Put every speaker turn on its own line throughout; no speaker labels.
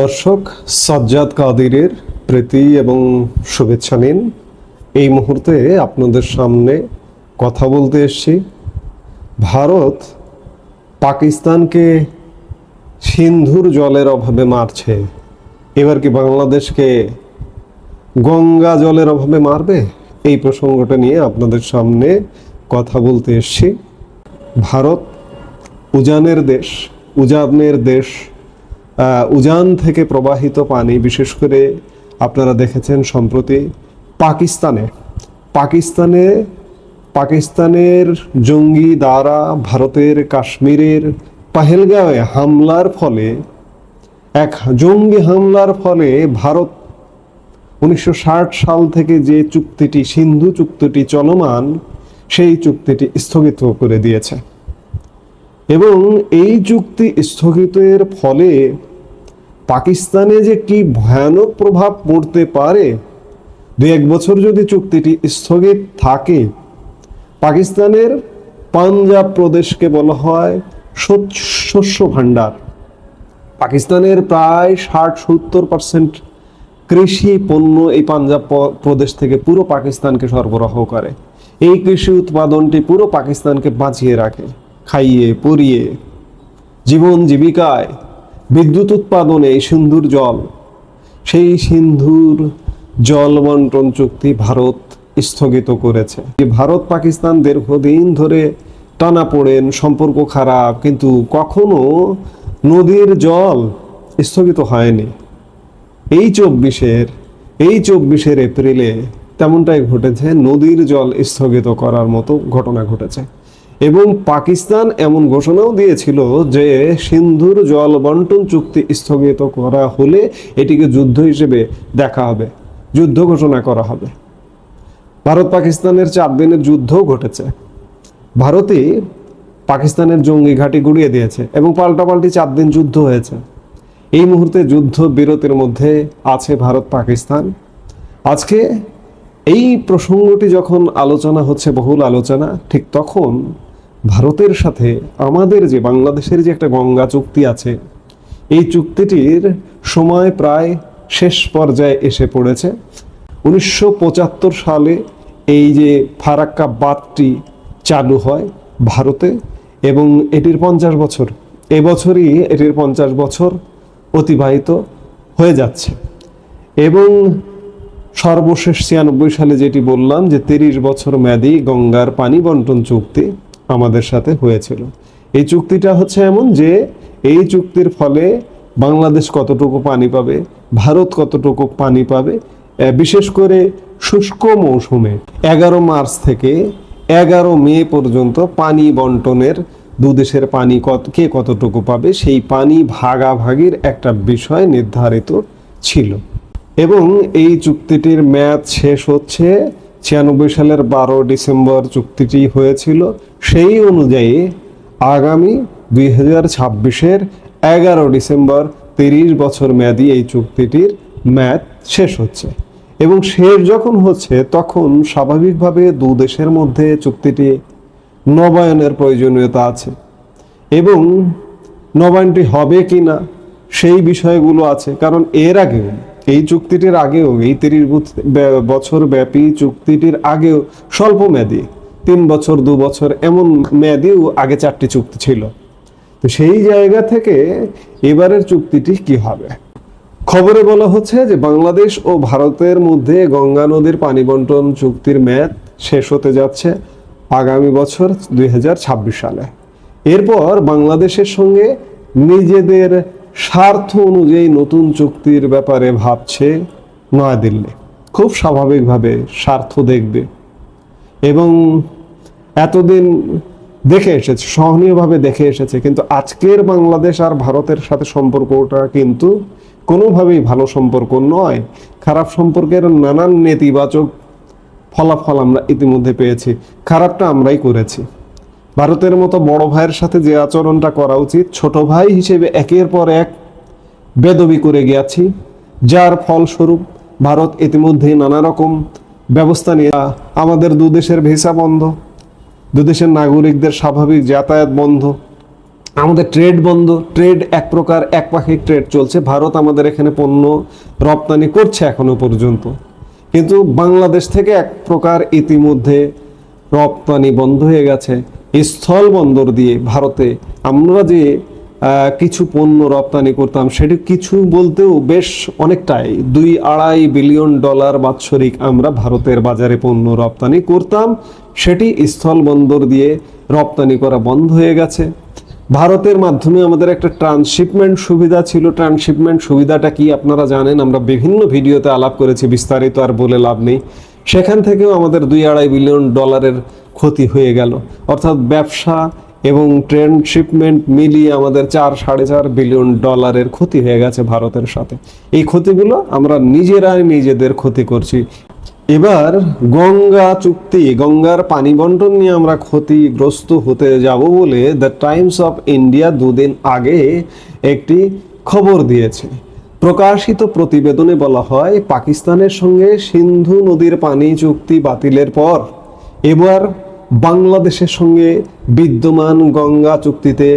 দর্শক, সাজ্জাদ কাদিরের প্রীতি এবং শুভেচ্ছা নিন। এই মুহূর্তে আপনাদের সামনে কথা বলতে এসছি। ভারত পাকিস্তানকে সিন্ধুর জলের অভাবে মারছে। এবার কি বাংলাদেশকে গঙ্গা জলের অভাবে মারবে? এই প্রসঙ্গটা নিয়ে আপনাদের সামনে কথা বলতে এসছি। ভারত উজানের দেশ উজানের দেশ উজান থেকে প্রবাহিত পানি, বিশেষ করে আপনারা দেখেছেন সম্প্রতি পাকিস্তানে। পাকিস্তানে, পাকিস্তানের জঙ্গি দ্বারা ভারতের কাশ্মীরের পাহেলগাঁওয়ে হামলার ফলে, এক জঙ্গি হামলার ফলে ভারত উনিশশো ষাট সাল থেকে যে চুক্তিটি, সিন্ধু চুক্তিটি চলমান, সেই চুক্তিটি স্থগিত করে দিয়েছে। এবং এই চুক্তি স্থগিতের ফলে পাকিস্তানে যে কি ভয়ানক প্রভাব পড়তে পারে, দু এক বছর যদি চুক্তিটি স্থগিত থাকে, পাকিস্তানের পাঞ্জাব প্রদেশকে বলা হয় শস্য- ভাণ্ডার। পাকিস্তানের প্রায় ষাট সত্তর পার্সেন্ট কৃষি পণ্য এই পাঞ্জাব প্রদেশ থেকে পুরো পাকিস্তানকে সরবরাহ করে। এই কৃষি উৎপাদনটি পুরো পাকিস্তানকে বাঁচিয়ে রাখে, খাইয়ে পরিয়ে জীবন জীবিকায়। বিদ্যুৎ উৎপাদনে সিন্ধুর জল। সেই সিন্ধুর জল বন্টন চুক্তি ভারত স্থগিত করেছে। ভারত পাকিস্তান দীর্ঘদিন ধরে টানা পড়েন সম্পর্ক খারাপ, কিন্তু কখনো নদীর জল স্থগিত হয়নি। এই চব্বিশের এই চব্বিশের এপ্রিলে তেমনটাই ঘটেছে, নদীর জল স্থগিত করার মতো ঘটনা ঘটেছে। এবং পাকিস্তান এমন ঘোষণাও দিয়েছিল যে সিন্ধুর জল বন্টন চুক্তি স্থগিত করা হলে এটিকে যুদ্ধ হিসেবে দেখা হবে, যুদ্ধ ঘোষণা করা হবে। ভারত পাকিস্তানের চার দিনের যুদ্ধও ঘটেছে। ভারতে পাকিস্তানের জঙ্গি ঘাঁটি গুড়িয়ে দিয়েছে এবং পাল্টাপাল্টি চার দিন যুদ্ধ হয়েছে। এই মুহূর্তে যুদ্ধ বিরতির মধ্যে আছে ভারত, পাকিস্তান। আজকে এই প্রসঙ্গটি যখন আলোচনা হচ্ছে, বহুল আলোচনা, ঠিক তখন ভারতের সাথে আমাদের যে বাংলাদেশের যে একটা গঙ্গা চুক্তি আছে, এই চুক্তিটির সময় প্রায় শেষ পর্যায়ে এসে পড়েছে। উনিশশো পঁচাত্তর সালে এই যে ফারাক্কা বাঁধটি চালু হয় ভারতে এবং এটির পঞ্চাশ বছর, এবছরই এটির পঞ্চাশ বছর অতিবাহিত হয়ে যাচ্ছে। এবং সর্বশেষ ছিয়ানব্বই সালে যেটি বললাম যে তিরিশ বছর মেয়াদি গঙ্গার পানি বন্টন চুক্তি আমাদের সাথে হয়েছিল। এই চুক্তিটা হচ্ছে এমন যে, এই চুক্তির ফলে বাংলাদেশ কতটুকু পানি পাবে, ভারত কতটুকু পানি পাবে বিশেষ করে শুষ্ক মৌসুমে এগারো মার্চ থেকে এগারো মে পর্যন্ত পানি বন্টনের দু দেশের পানি কত, কে কতটুকু পাবে, সেই পানি ভাগাভাগির একটা বিষয় নির্ধারিত ছিল। এবং এই চুক্তিটির মেয়াদ শেষ হচ্ছে ছিয়ানব্বই সালের বারো ডিসেম্বর চুক্তিটি হয়েছিল, সেই অনুযায়ী আগামী দুই হাজার ছাব্বিশের এগারো ডিসেম্বর তিরিশ বছর মেয়াদী এই চুক্তিটির মেয়াদ শেষ হচ্ছে এবং শেষ যখন হচ্ছে তখন স্বাভাবিকভাবে দু দেশের মধ্যে চুক্তিটি নবায়নের প্রয়োজনীয়তা আছে এবং নবায়নটি হবে কি না সেই বিষয়গুলো আছে, কারণ এর আগেও এই চুক্তিটির আগেও, এই তিরিশ বছর ব্যাপী চুক্তিটির আগেও স্বল্প মেয়াদি, তিন বছর, দু বছর এমন মেয়াদিও আগে চারটি চুক্তি ছিল। তো সেই জায়গা থেকে এবারের চুক্তিটি কি হবে? খবরে বলা হচ্ছে যে বাংলাদেশ ও ভারতের মধ্যে গঙ্গা নদীর পানি বন্টন চুক্তির মেয়াদ শেষ হতে যাচ্ছে আগামী বছর দুই হাজার ছাব্বিশ সালে। এরপর বাংলাদেশের সঙ্গে নিজেদের স্বার্থ অনুযায়ী নতুন চুক্তির ব্যাপারে ভাবছে নয়াদিল্লি। খুব স্বাভাবিকভাবে স্বার্থ দেখবে। এবং এতদিন দেখে এসেছে, সহনীয়ভাবে দেখে এসেছে, কিন্তু আজকের বাংলাদেশ আর ভারতের সাথে সম্পর্কটা কিন্তু কোনোভাবেই ভালো সম্পর্ক নয়। খারাপ সম্পর্কের নানান নেতিবাচক ফলাফল আমরা ইতিমধ্যে পেয়েছি, খারাপটা আমরাই করেছি। ভারতের মতো বড় ভাইয়ের সাথে যে আচরণটা করা উচিত, ছোট ভাই হিসেবে একের পর এক বেদবি করে গিয়েছি। যার ফলস্বরূপ ভারত ইতিমধ্যেই নানা রকম ব্যবস্থা নিয়ে আমাদের দু দেশের ভিসা বন্ধ দুদেশের নাগরিকদের স্বাভাবিক যাতায়াত বন্ধ, আমাদের ট্রেড বন্ধ, ট্রেড এক প্রকার একপাক্ষিক ট্রেড চলছে। ভারত আমাদের এখানে পণ্য রপ্তানি করছে এখনও পর্যন্ত। কিন্তু বাংলাদেশ থেকে এক প্রকার ইতিমধ্যে রপ্তানি বন্ধ হয়ে গেছে। স্থল বন্দর দিয়ে ভারতে আমরা যে কিছু পণ্য রপ্তানি করতাম, সেটি কিছু বলতেও বেশ অনেকটাই। দুই আড়াই বিলিয়ন ডলার বাৎসরিক আমরা ভারতের বাজারে পণ্য রপ্তানি করতাম। সেটি স্থল বন্দর দিয়ে রপ্তানি করা বন্ধ হয়ে গেছে। ভারতের মাধ্যমে আমাদের একটা ট্রান্সশিপমেন্ট সুবিধা ছিল। ট্রান্সশিপমেন্ট সুবিধাটা কি আপনারা জানেন? আমরা বিভিন্ন ভিডিওতে আলাপ করেছি, বিস্তারিত আর বলে লাভ নেই। সেখান থেকেও আমাদের দুই আড়াই বিলিয়ন ডলারের ক্ষতি হয়ে গেল। অর্থাৎ ব্যবসা এবং ট্রান্সশিপমেন্ট মিলিয়ে আমাদের চার সাড়ে চার বিলিয়ন ডলারের ক্ষতি হয়ে গেছে ভারতের সাথে। এই ক্ষতিগুলো আমরা নিজেরাই নিজেদের ক্ষতি করছি। এবার গঙ্গা চুক্তি, গঙ্গার পানি বন্টন নিয়ে আমরা ক্ষতিগ্রস্ত হতে যাব বলে দ্য টাইমস অফ ইন্ডিয়া দুদিন আগে একটি খবর দিয়েছে। প্রকাশিত প্রতিবেদনে বলা হয়, পাকিস্তানের সঙ্গে সিন্ধু নদীর পানি চুক্তি বাতিলের পর এবার বাংলাদেশের সঙ্গে বিদ্যমান গঙ্গা চুক্তিতে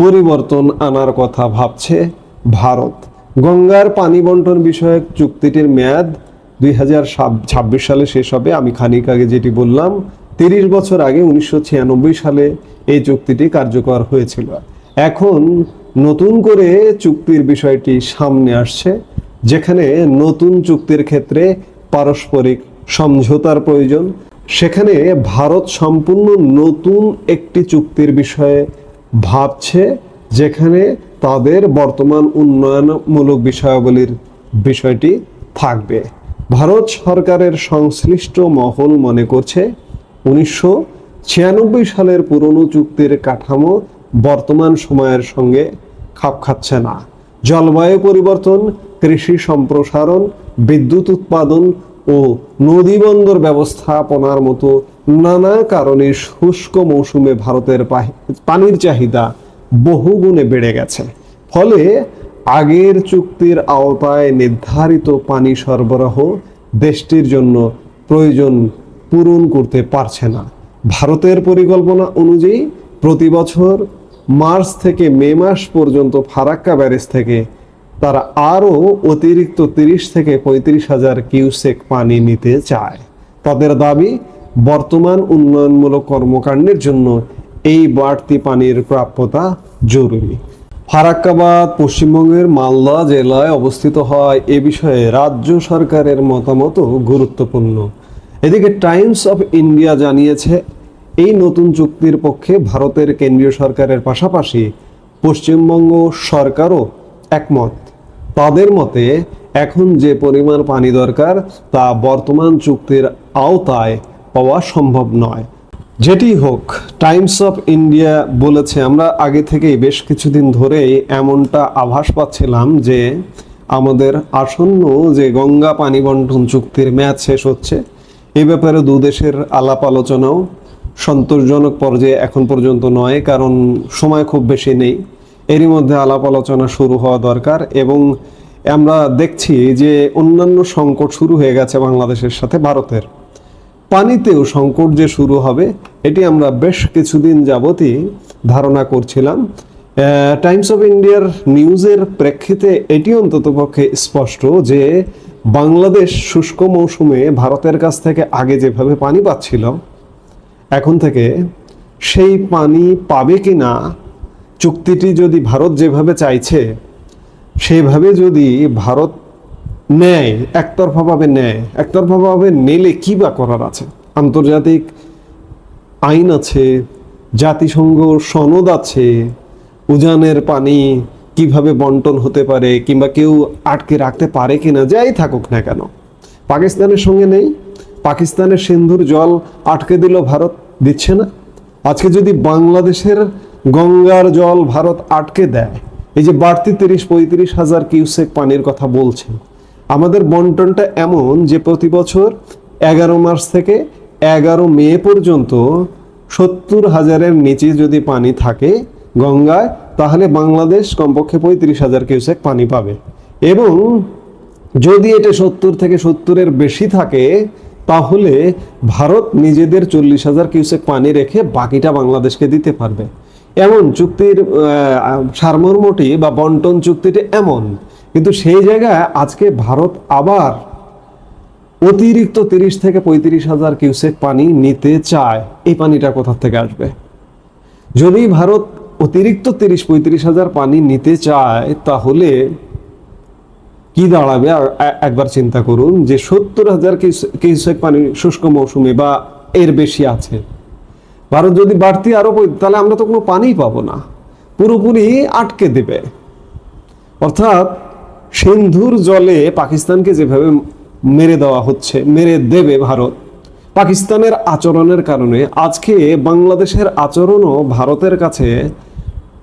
পরিবর্তন আনার কথা ভাবছে ভারত। গঙ্গার পানি বন্টন বিষয়ক চুক্তিটির মেয়াদ দুই হাজার ছাব্বিশ সালে শেষ হবে। আমি খানিক আগে যেটি বললাম, তিরিশ বছর আগে উনিশশো ছিয়ানব্বই সালে এই চুক্তিটি কার্যকর হয়েছিল। এখন নতুন করে চুক্তির বিষয়টি সামনে আসছে, যেখানে নতুন চুক্তির ক্ষেত্রে পারস্পরিক সমঝোতার প্রয়োজন। সেখানে ভারত সম্পূর্ণ নতুন একটি চুক্তির বিষয়ে ভাবছে, যেখানে তাদের বর্তমান উন্নয়নমূলক বিষয়াবলীর বিষয়টি থাকবে। ভারত সরকারের সংশ্লিষ্ট মহল মনে করছে, উনিশশো ছিয়ানব্বই সালের পুরনো চুক্তির কাঠামো বর্তমান সময়ের সঙ্গে খাপ খাচ্ছে না। জলবায়ু পরিবর্তন, কৃষি সম্প্রসারণ, বিদ্যুৎ উৎপাদন ও নদীবন্দর ব্যবস্থাপনার মতো নানা কারণে শুষ্ক মৌসুমে ভারতের পানির চাহিদা বহুগুণে বেড়ে গেছে। ফলে আগের চুক্তির আওতায় নির্ধারিত পানি সরবরাহ দেশটির জন্য প্রয়োজন পূরণ করতে পারছে না। ভারতের পরিকল্পনা অনুযায়ী প্রতি বছর মার্চ থেকে মে মাস পর্যন্ত ফারাক্কা ব্যারেজ থেকে তারা আরও অতিরিক্ত তিরিশ থেকে পঁয়ত্রিশ হাজার কিউসেক পানি নিতে চায়। তাদের দাবি, বর্তমান উন্নয়নমূলক কর্মকাণ্ডের জন্য এই বাড়তি পানির প্রাপ্যতা জরুরি। ফারাক্কাবাদ, পশ্চিমবঙ্গের মালদা জেলায় অবস্থিত হয় এ বিষয়ে রাজ্য সরকারের মতামত গুরুত্বপূর্ণ। এদিকে টাইমস অফ ইন্ডিয়া জানিয়েছে, এই নতুন চুক্তির পক্ষে ভারতের কেন্দ্রীয় সরকারের পাশাপাশি পশ্চিমবঙ্গ সরকারও একমত। তাদের মতে, এখন যে পরিমাণ পানি দরকার তা বর্তমান চুক্তির আওতায় পাওয়া সম্ভব নয়। যেটি হোক, টাইমস অফ ইন্ডিয়া বলেছে, আমরা আগে থেকেই বেশ কিছুদিন ধরেই এমনটা আভাস পাচ্ছিলাম যে, আমাদের আসন্ন যে গঙ্গা পানি বন্টন চুক্তির ম্যাচ শেষ হচ্ছে। এ ব্যাপারে দু দেশের আলাপ আলোচনাও সন্তোষজনক পর্যায়ে এখন পর্যন্ত নয়, কারণ সময় খুব বেশি নেই। এরই মধ্যে আলাপ আলোচনা শুরু হওয়া দরকার এবং আমরা দেখছি যে অন্যান্য সংকট শুরু হয়ে গেছে বাংলাদেশের সাথে ভারতের। পানিতেও সংকট যে শুরু হবে, এটি আমরা বেশ কিছুদিন যাবতই ধারণা করছিলাম। টাইমস অফ ইন্ডিয়ার নিউজের প্রেক্ষিতে এটি অন্ততপক্ষে স্পষ্ট যে বাংলাদেশ শুষ্ক মৌসুমে ভারতের কাছ থেকে আগে যেভাবে পানি পাচ্ছিল, এখন থেকে সেই পানি পাবে কি না চুক্তিটি যদি ভারত যেভাবে চাইছে, সেভাবে যদি ভারত নেয়, একতরফাভাবে নেয়, একতরফাভাবে নিলে কী বা করার আছে? আন্তর্জাতিক আইন আছে, জাতিসংঘ সনদ আছে, উজানের পানি কীভাবে বন্টন হতে পারে কিংবা কেউ আটকে রাখতে পারে কিনা, যাই থাকুক না কেন। পাকিস্তানের সঙ্গে নেই। পাকিস্তানের সিন্ধুর জল আটকে দিল ভারত, দিচ্ছে না। আজকে যদি বাংলাদেশের গঙ্গার জল ভারত আটকে দেয়। এই যে বাড়তি তিরিশ, পঁয়ত্রিশ হাজার কিউসেক পানির কথা বলছেন, আমাদের বন্টনটা এমন যে প্রতি বছর এগারো মার্চ থেকে এগারো মে পর্যন্ত সত্তর হাজারের নিচে যদি পানি থাকে গঙ্গায়, তাহলে বাংলাদেশ কমপক্ষে পঁয়ত্রিশ হাজার কিউসেক পানি পাবে। এবং যদি এটা সত্তর থেকে সত্তরের বেশি থাকে, তাহলে ভারত নিজেদের চল্লিশ হাজার কিউসেক পানি রেখে বাকিটা বাংলাদেশকে দিতে পারবে। এমন চুক্তির সারমর্মটি বা বন্টন চুক্তিটি এমন। কিন্তু সেই জায়গায় আজকে ভারত আবার অতিরিক্ত তিরিশ থেকে পঁয়ত্রিশ হাজার কিউসেক পানি নিতে চায়। এই পানিটা কোথা থেকে আসবে? যদি ভারত অতিরিক্ত তিরিশ, পঁয়ত্রিশ হাজার পানি নিতে চায়, তাহলে কি দাঁড়াবে? একবার চিন্তা করুন যে সত্তর হাজার কিউসেক পানি শুষ্ক মৌসুমে বা এর বেশি আছে। ভারত যদি বাড়তি আরও পই- তাহলে আমরা তো কোনো পানিই পাবো না। পুরোপুরি আটকে দেবে। অর্থাৎ সিন্ধুর জলে পাকিস্তানকে যেভাবে মেরে দেওয়া হচ্ছে, মেরে দেবে ভারত, পাকিস্তানের আচরণের কারণে আজকে বাংলাদেশের আচরণও ভারতের কাছে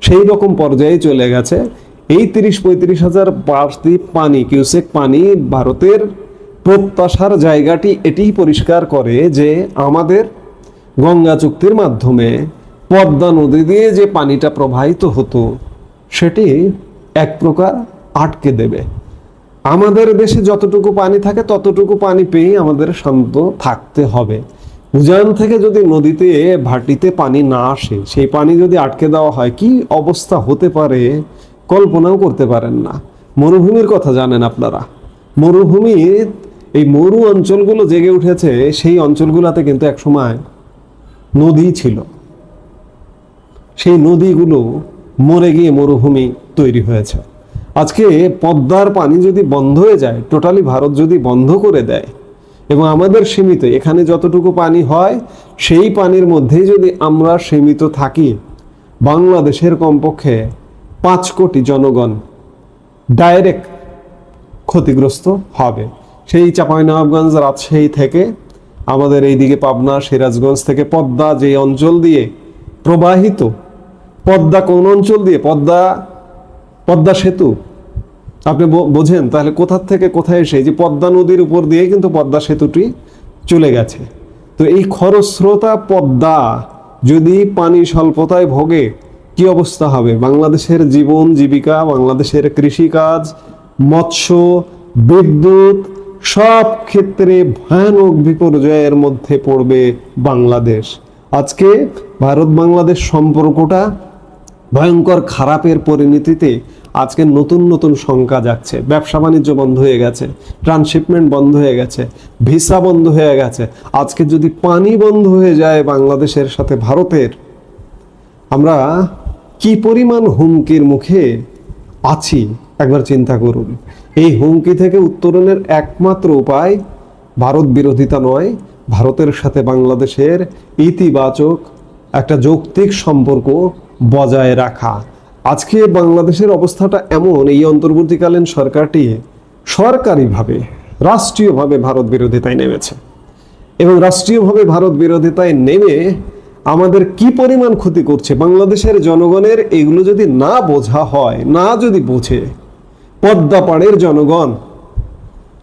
সেই রকম পর্যায়ে চলে গেছে। এই তিরিশ পঁয়ত্রিশ হাজার বাড়তি পানি, কিউসেক পানি ভারতের প্রত্যাশার জায়গাটি এটিই পরিষ্কার করে যে আমাদের গঙ্গা চুক্তির মাধ্যমে পদ্মা নদী দিয়ে যে পানিটা প্রবাহিত হতো, সেটি এক প্রকার আটকে দেবে। আমাদের দেশে যতটুকু পানি থাকে, ততটুকু পানি পেয়ে আমাদের শান্ত থাকতে হবে। উজান থেকে যদি নদীতে, ভাটিতে পানি না আসে, সেই পানি যদি আটকে দেওয়া হয়, কি অবস্থা হতে পারে? কল্পনাও করতে পারেন না। মরুভূমির কথা জানেন আপনারা। মরুভূমি এই মরু অঞ্চলগুলো জেগে উঠেছে, সেই অঞ্চলগুলোতে কিন্তু একসময় নদী ছিল। সেই নদীগুলো মরে গিয়ে মরুভূমি তৈরি হয়েছে। আজকে পদ্মার পানি যদি বন্ধ হয়ে যায় টোটালি ভারত যদি বন্ধ করে দেয় এবং আমাদের সীমিত, এখানে যতটুকু পানি হয়, সেই পানির মধ্যেই যদি আমরা সীমিত থাকি, বাংলাদেশের কমপক্ষে পাঁচ কোটি জনগণ ডাইরেক্ট ক্ষতিগ্রস্ত হবে। সেই চাঁপাইনবাবগঞ্জ রাজশাহী থেকে আমাদের এইদিকে পাবনা, সিরাজগঞ্জ থেকে পদ্মা যে অঞ্চল দিয়ে প্রবাহিত, পদ্মা কোন অঞ্চল দিয়ে? পদ্মা পদ্মা সেতু। আপনি বোঝেন? তাহলে কোথার থেকে কোথায় এসে? যে পদ্মা নদীর উপর দিয়ে কিন্তু পদ্মা সেতুটি চলে গেছে। তো এই খরস্রোতা পদ্মা যদি পানি স্বল্পতায় ভোগে, কি অবস্থা হবে? বাংলাদেশের জীবন, জীবিকা, বাংলাদেশের কৃষিকাজ, মৎস্য, বিদ্যুৎ সব ক্ষেত্রে ভয়ানক বিপর্যয়ের মধ্যে পড়বে বাংলাদেশ। আজকে ভারত বাংলাদেশ সম্পর্কটা ভয়ঙ্কর খারাপের পরিণতিতে আজকে নতুন নতুন শঙ্কা যাচ্ছে। ব্যবসা বাণিজ্য বন্ধ হয়ে গেছে, ট্রান্সশিপমেন্ট বন্ধ হয়ে গেছে, ভিসা বন্ধ হয়ে গেছে। আজকে যদি পানি বন্ধ হয়ে যায় বাংলাদেশের সাথে ভারতের, আমরা কি পরিমাণ হুমকির মুখে আছি? একবার চিন্তা করুন। এই হুমকি থেকে উত্তরণের একমাত্র উপায় ভারত বিরোধিতা নয়, ভারতের সাথে বাংলাদেশের ইতিবাচক একটা যৌক্তিক সম্পর্ক বজায় রাখা। আজকে বাংলাদেশের অবস্থাটা এমন, এই অন্তর্বর্তীকালীন সরকারটি সরকারিভাবে, রাষ্ট্রীয়ভাবে ভারত বিরোধিতায় নেমেছে। এবং রাষ্ট্রীয়ভাবে ভারত বিরোধিতায় নেমে আমাদের কি পরিমাণ ক্ষতি করছে? বাংলাদেশের জনগণের এগুলো যদি না বোঝা হয়, না যদি বোঝে পদ্মা পাড়ের জনগণ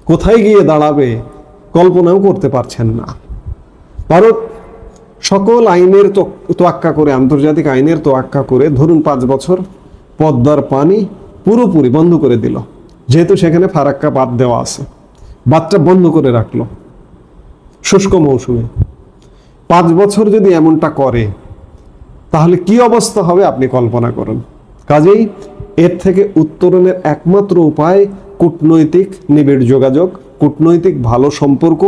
কোথায় গিয়ে দাঁড়াবে কল্পনাও করতে পারছেন না। ভারত সকল আইনের তোয়াক্কা করে, আন্তর্জাতিক আইনের তোয়াক্কা করে ধরুন পাঁচ বছর পদ্মার পানি পুরোপুরি বন্ধ করে দিল। যেহেতু সেখানে ফারাক্কা বাদ দেওয়া আছে। বাদটা বন্ধ করে রাখল শুষ্ক মৌসুমে। পাঁচ বছর যদি এমনটা করে, তাহলে কি অবস্থা হবে আপনি কল্পনা করুন। কাজেই এর থেকে উত্তরণের একমাত্র উপায় কূটনৈতিক নিবিড় যোগাযোগ, কূটনৈতিক ভালো সম্পর্ক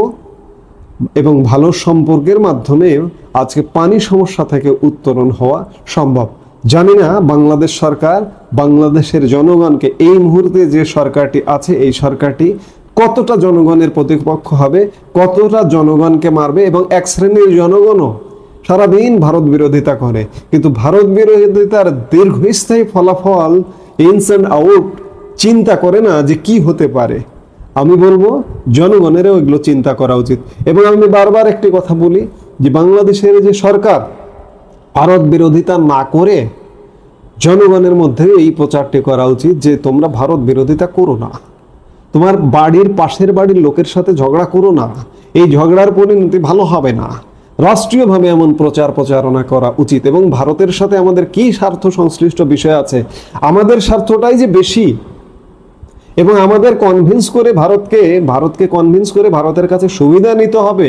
এবং ভালো সম্পর্কের মাধ্যমে আজকে পানি সমস্যা থেকে উত্তরণ হওয়া সম্ভব। জানি না বাংলাদেশ সরকার, বাংলাদেশের জনগণকে এই মুহূর্তে যে সরকারটি আছে, এই সরকারটি কতটা জনগণের প্রতিপক্ষ হবে, কতটা জনগণকে মারবে এবং এক শ্রেণির জনগণও সারাদিন ভারত বিরোধিতা করে। কিন্তু ভারত বিরোধিতার দীর্ঘস্থায়ী ফলাফল ইনস অ্যান্ড আউট চিন্তা করে না যে কি হতে পারে। আমি বলব, জনগণেরও এগুলো চিন্তা করা উচিত। এবং আমি বারবার একটি কথা বলি যে বাংলাদেশের যে সরকার, ভারত বিরোধিতা না করে জনগণের মধ্যে এই প্রচারটি করা উচিত যে তোমরা ভারত বিরোধিতা করো না। তোমার বাড়ির পাশের বাড়ির লোকের সাথে ঝগড়া করো না। এই ঝগড়ার পরিণতি ভালো হবে না। রাষ্ট্রীয়ভাবে এমন প্রচার প্রচারণা করা উচিত এবং ভারতের সাথে আমাদের কি স্বার্থ সংশ্লিষ্ট বিষয় আছে? আমাদের স্বার্থটাই যে বেশি এবং আমাদের কনভিন্স করে ভারতকে ভারতকে কনভিন্স করে ভারতের কাছে সুবিধা নিতে হবে,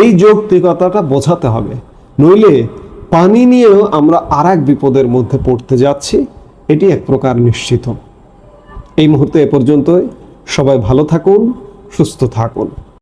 এই যৌক্তিকতাটা বোঝাতে হবে। নইলে পানি নিয়েও আমরা আর এক বিপদের মধ্যে পড়তে যাচ্ছি, এটি এক প্রকার নিশ্চিত। এই মুহূর্তে এ পর্যন্তই। সবাই ভালো থাকুন, সুস্থ থাকুন।